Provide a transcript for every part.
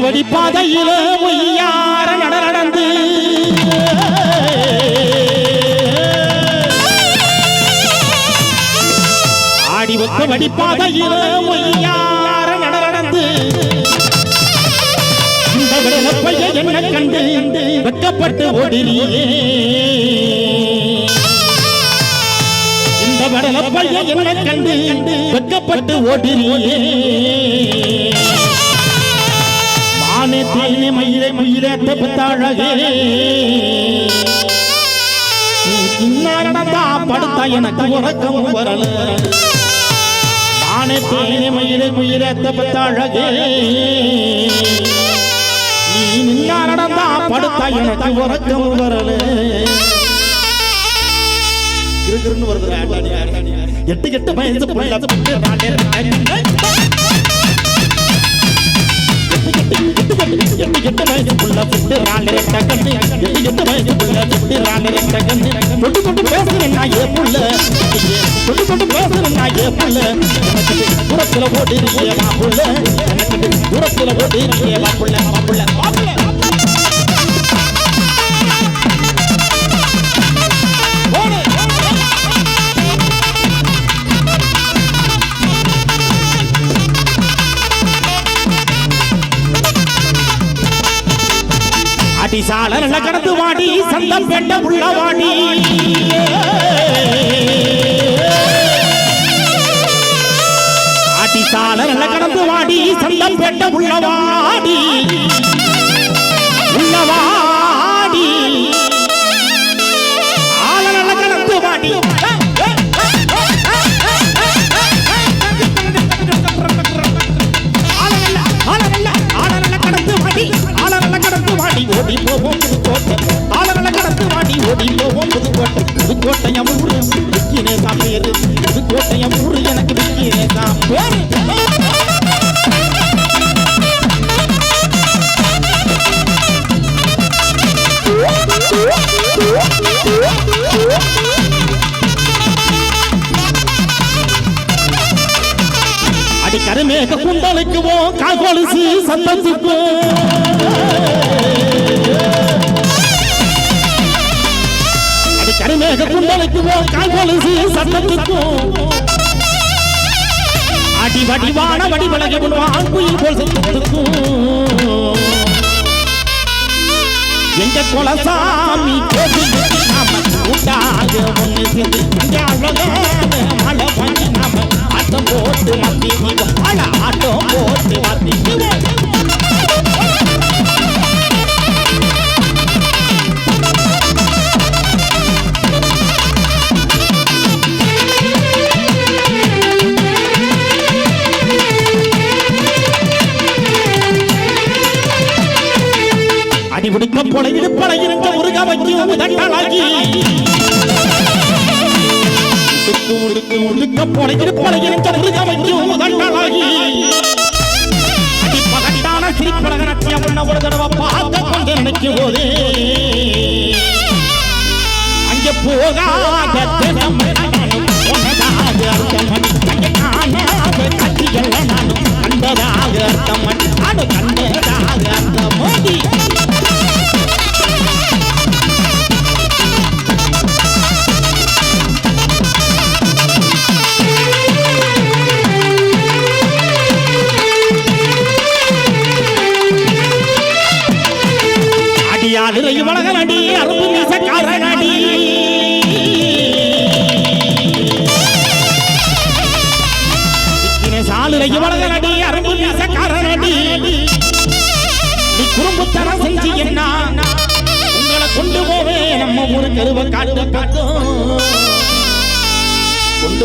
ஒத்தவடி பாதையில ஒய்யார நட நடந்து ஆடி ஒத்தவடி பாதையில ஒய்யார நட நடந்து இந்த விடல என்ன கண்டு வெட்கப்பட்டு ஓடிரியே இந்த விடல பையன் என்ன கண்டு வெட்கப்பட்டு ஓடிரியே மானே தேனே மயிலே மயிலே தப்பத்தாழகே நடந்தா படுத்தா எனக்கு உறக்கம் வரல மானே தேனே மயிலை மயிலே தப்பத்தாழகே நீ நின்னா நடந்தா படுத்தா எனக்கு உறக்கம் வரல கிருகிருன்னு வருது எட்டு எட்டு வயசு புள்ள தூரத்துல ஓடி இருக்கே புள்ள தூரத்துல ஓடி இருக்கே புள்ள அடி சாளர கடந்து வாடி சந்தம் பெண்ட உள்ள வாடி அடி சாளர கடந்து வாடி சந்தம் பெண்ட உள்ள வாடி விக்கினேசா பேரு. அடி கருமேக குண்டலுக்குவோம் கால்கொலுசு சந்தத்துக்கும் அடி கருமேக குண்டலுக்குவோம் கால்கொலுசு சந்தத்துக்கும் அடி வடிவான வடிவழகி முன்வான் குயில் போல் சத்தத்துக்கும் எங்க குலசாமி கோவிலுக்கு நாம சேர்ந்து அழகான மழை நாம ஆட்டம் போட்டு மத்தி ஆட்டம் போட்டு மத்தி இருந்த முருக வைக்கும் தட்டாளாகி உடுக்கு உடுக்கு உடுக்க போல இடுப்பட இருந்த முருக வைக்கும் தட்டாளாகி அடிப்பகட்டான சிரிப்பழக நட்டியம் உன்ன ஒரு தடவை பார்க்க கொண்டு நினைக்கும் போது அங்கே போகாத தினம் அங்கே காணாத நானும் கண்டதாக அர்த்தம் அடு கண்டதாக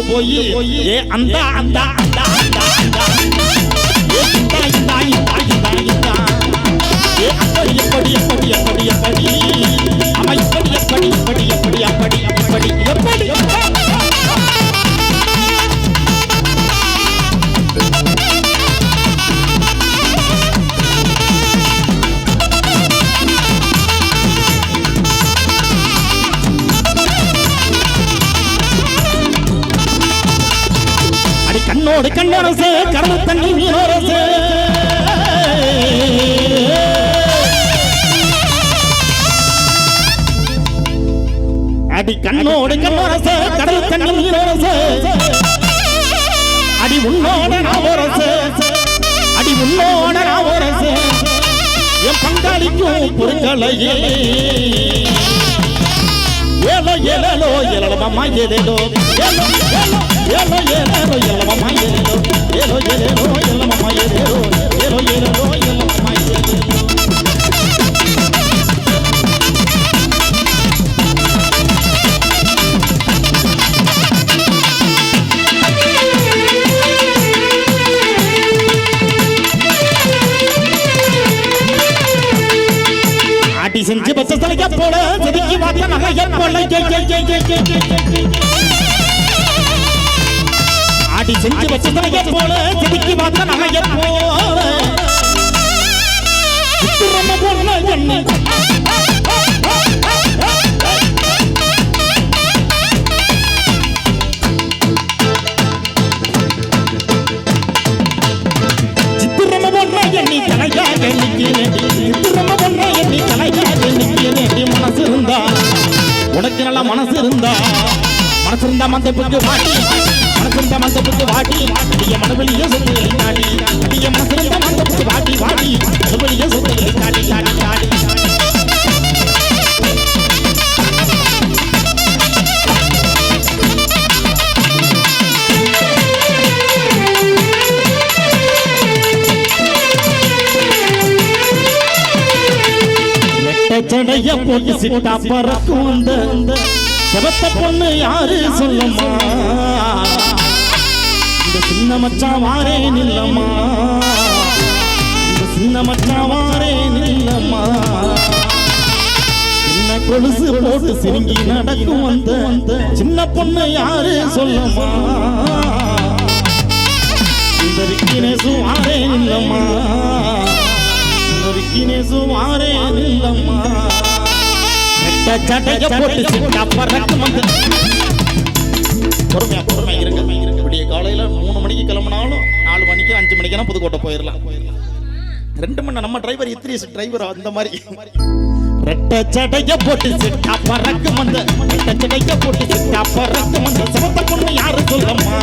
போய். ஏ அந்த அந்த அந்த அந்த அந்த. இந்த இந்த இந்த இந்த இந்த. எப்படி எப்படி எப்படி எப்படி அடி கண்ணோடு கண்ணோரச கடல் கண்ணில் நீரோரச அடி உன்னோட நான் அடி உன்னோட நான் என் பங்காளிக்கும் பொருட்களையே ஏலோ ஏலோ ஏலமம்மா ஏலேலோ ஏலோ ஏலோ ஏலோ ஏலோ ஏலமம்மா ஏலேலோ ஏலோ ஏலேலோ ஏலமம்மா ஏலேலோ ஏலோ ஏலோ ஆடி செஞ்சு வச்சு தலைய போல செடிக்கு மாத்த நகைய போல. என்ன மனசிருந்த மந்த புக்கு வாட்டி மனசிருந்த மந்த புக்கு வாட்டி அடிய மனவெளியே சொல்லி மனசு சடைய போட்டு சிட்டா பறக்கும் அந்த செவத்த பொண்ணு யாரு சொல்லம்மா? இந்த சின்ன மச்சான் வாரே நில்லம்மா. இந்த சின்ன மச்சான் வாரே நில்லம்மா. சின்ன கொலுசு போட்டு சிரிங்கி நடக்கும் அந்த அந்த சின்ன பொண்ணு யாரு சொல்லம்மா? இந்த விக்கினேசு வாரே நில்லம்மா. இந்த விக்கினேசு வாரே நில்லம்மா ரெட்ட சட்டைய போட்டு சிட்டா பறக்கும் அந்த பொறுமையா பொறுமையா இருங்க. விடிய காலையில மூணு மணிக்கு கிளம்பினாலும் நாலு மணிக்கு அஞ்சு மணிக்கெல்லாம் புதுக்கோட்டை போயிடலாம் ரெண்டு மணி நம்ம டிரைவர் இத்திரிஸ் டிரைவர் அந்த மாதிரி. ரெட்ட சடைய போட்டு சிட்டா பறக்கும் அந்த ரெட்ட சடைய போட்டு சிட்டா பறக்கும் அந்த சமத்த பொண்ணு யாரு சொல்லம்மா?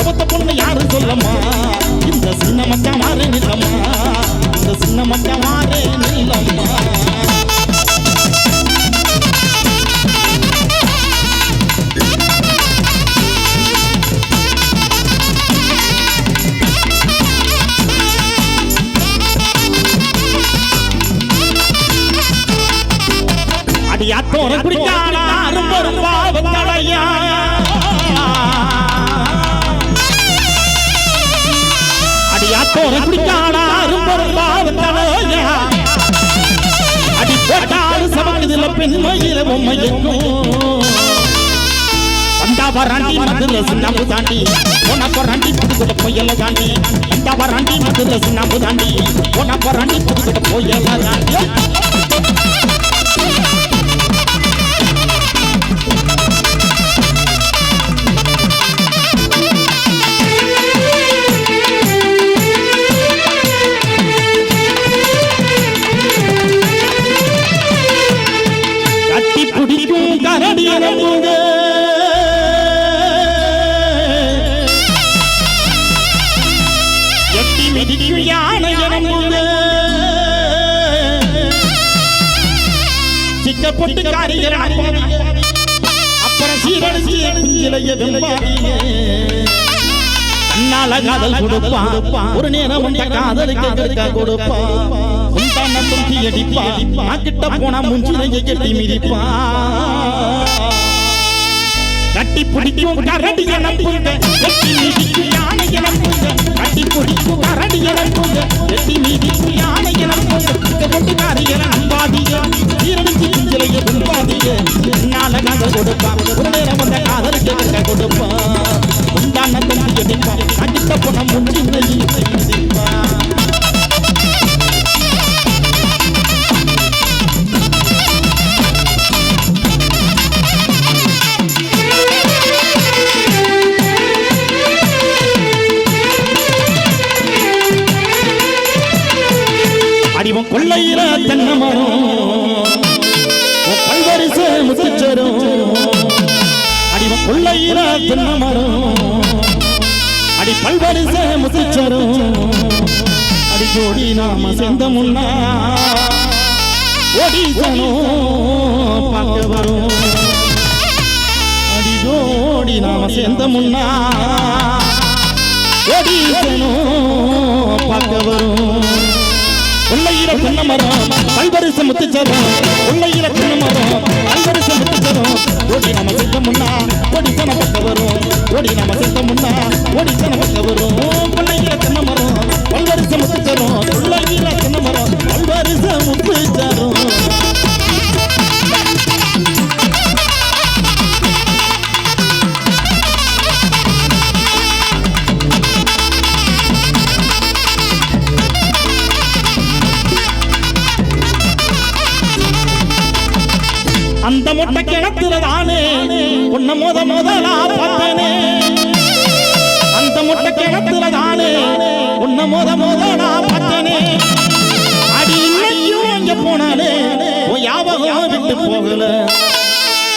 சமத்த பொண்ணு யாரு சொல்லம்மா. இந்த சின்ன மச்சான் மாறு நிலம்மா இந்த சின்ன மச்சான் மாறு நிலம்மா போட்டாரு பெண்மையில பொம்மைக்கும் வந்தா வராண்டி மதுல சின்னம்பு தாண்டி போன போராண்டி புதுக்கிட்ட பொய்யல தாண்டி வந்தா வராண்டி மதுல தாண்டி தாண்டி. காதல் கொடுப்பான். ஒரு நேரம் உண்ட காதலுக்கு கெடுக்க கொடுப்பான். உண்டான தும்பி அடிப்பா கிட்ட போனா முஞ்சிலைய கட்டி மிதிப்பான். கட்டி பிடிக்கும் கரடி எனப்புங்க வெட்டி மீதிக்கும் யானை எனப்புங்க கட்டி பிடிக்கும் கரடி எனப்புங்க வெட்டி மீதிக்கும் யானை எனப்புங்க கொண்டு காரியன நம்பாதிய ஈரடிச்சு சிலைய உண்பாதிய என்னால நாங்க கொடுப்பான் ஒரு நேரம் வந்த காதலுக்கு நாங்க கொடுப்பான் உண்டான தொண்டியை அடிப்பான் அடித்த பணம் ஒன்று அடி பல்வரிச முத்துச்சரும் அடி ஜோடி நாம சேர்ந்த முன்னா ஓடிசனோ பார்க்க வரும் அடி ஜோடி நாம உள்ளையில குன்னமரம் மரம் பல்வரிச முத்துச்சரம் உள்ளையில குன்னமரம் மரம் பல்வரிச முத்துச்சரம். ஓடி நம்ம சேர்ந்த முன்னா ஓடி சன பக்க வரும். ஓடி நம்ம சேர்ந்த முன்னா ஓடி சன பக்க வரும். உள்ளையில குன்னமரம் மரம் பல்வரிச முத்துச்சரம் உள்ளையில முத பார்த்தனே. அந்த முட்டை கிணத்துல தானே உன்ன மோத மோத நான் பார்த்தனே. அடி இன்னைக்கும் அங்க போனாலே உன் ஞாபகம் விட்டு போகல.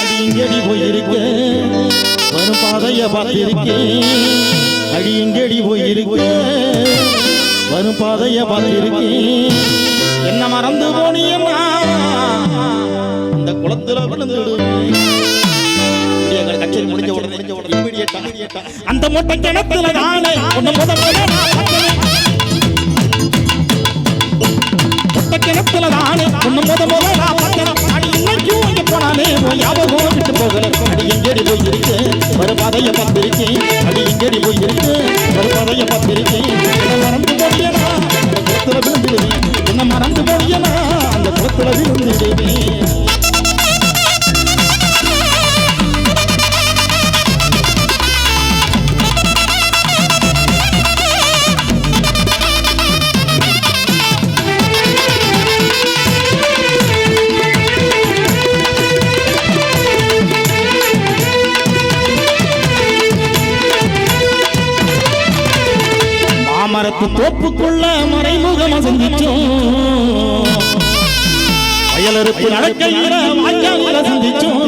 அடி இங்கடி போயிருக்க வரும் பாதைய பார்த்திருக்கேன். அடி இங்கடி போயிருக்க வரும் பாதைய பார்த்திருக்கேன். என்ன மறந்து போனியம்மா? அந்த குளத்துல விழுந்துடுவேன். உடனே அந்த மொட்டை கிணத்துல நானே உன்னை முத மொட்டை கிணத்துல தானே உன்னை முத முத நான் பார்த்தேன். அடி இன்னைக்கும் இங்க போனாலே உன் விட்டு போகல. அடி எங்கேடி போய் ஒரு பாதைய பார்த்திருக்கேன். அடி எங்கேடி போய் ஒரு பாதைய பார்த்திருக்கேன். மறந்து போடியனா, அந்த குளத்துல விழுந்துடுவேன். மறந்து போடியனா, அந்த குளத்துல விழுந்துடுவேன் தோப்புக்குள்ள மறைமுகமா சந்திச்சோம் வயலறுப்பு நடக்கையில வாய்க்காலில சந்திச்சோம்.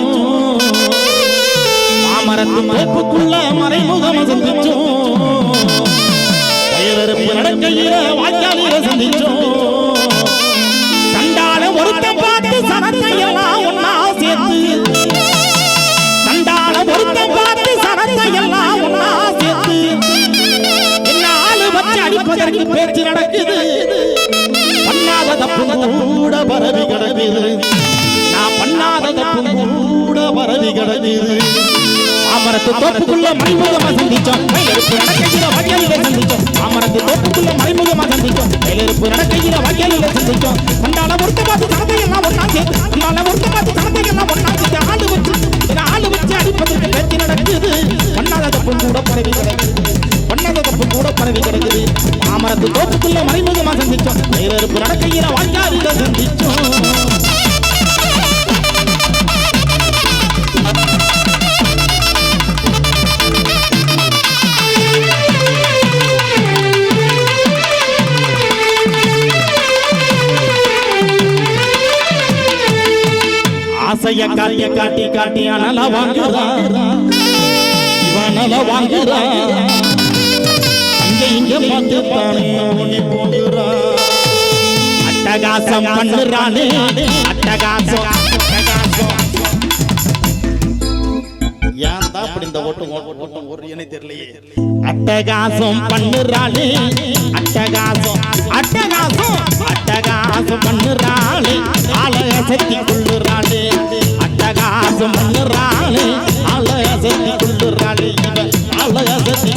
மாமரத்து தோப்புக்குள்ள மறைமுகமா சந்திச்சோம் வயலறுப்பு நடக்கையில வாய்க்காலில சந்திச்சோம். பேச்சு நடக்குது. பண்ணாத தப்பு கூட பரவி கிடக்குது. நான் பண்ணாத தப்பு கூட பரவி கிடக்குது. மாமரத்து தோப்புக்குள்ள மறைமுகமா சந்திச்சோம். மயிலெருப்பு நடக்கையில வகையில சந்திச்சோம். மாமரத்து தோப்புக்குள்ள மறைமுகமா சந்திச்சோம். மயிலெருப்பு நடக்கையில வகையில சந்திச்சோம். கண்டால ஒருத்த பார்த்து தனத்தை எல்லாம் ஒன்னா சேர்த்து கண்டால ஒருத்த பார்த்து தனத்தை எல்லாம் ஒன்னா சேர்த்து ஆளு வச்சு என்ன ஆளு வச்சு அடிப்பதற்கு பேச்சு நடக்குது. பண்ணாத தப்பு கூட பரவி கிடக்குது. பண்ணாத தப்பு கூட பரவி கிடக்குது. மாமரத்து கோப்புக்குள்ள மறைமுகமா சந்திச்சோம் வேறறுப்பு நடக்கையில வாய்க்காலில சந்திச்சோம் ஆசைய காட்டி காட்டி காட்டி அனல வாங்குறா இவனல வாங்குறா பார்த்து தானே அவனே அட்டகாசம் பண்ணுறானே அட்டகாசம் ஏன் தான் இப்படி அட்டகாசம் பண்ணுறாளே அட்டகாசம் அட்டகாசம் அட்டகாசம் பண்ணுறாளே ஆலய சக்தி கொள்ளுறாளே அட்டகாசம் பண்ணுறாளே ஆலய சக்தி கொள்ளுறாளே ஆலய சக்தி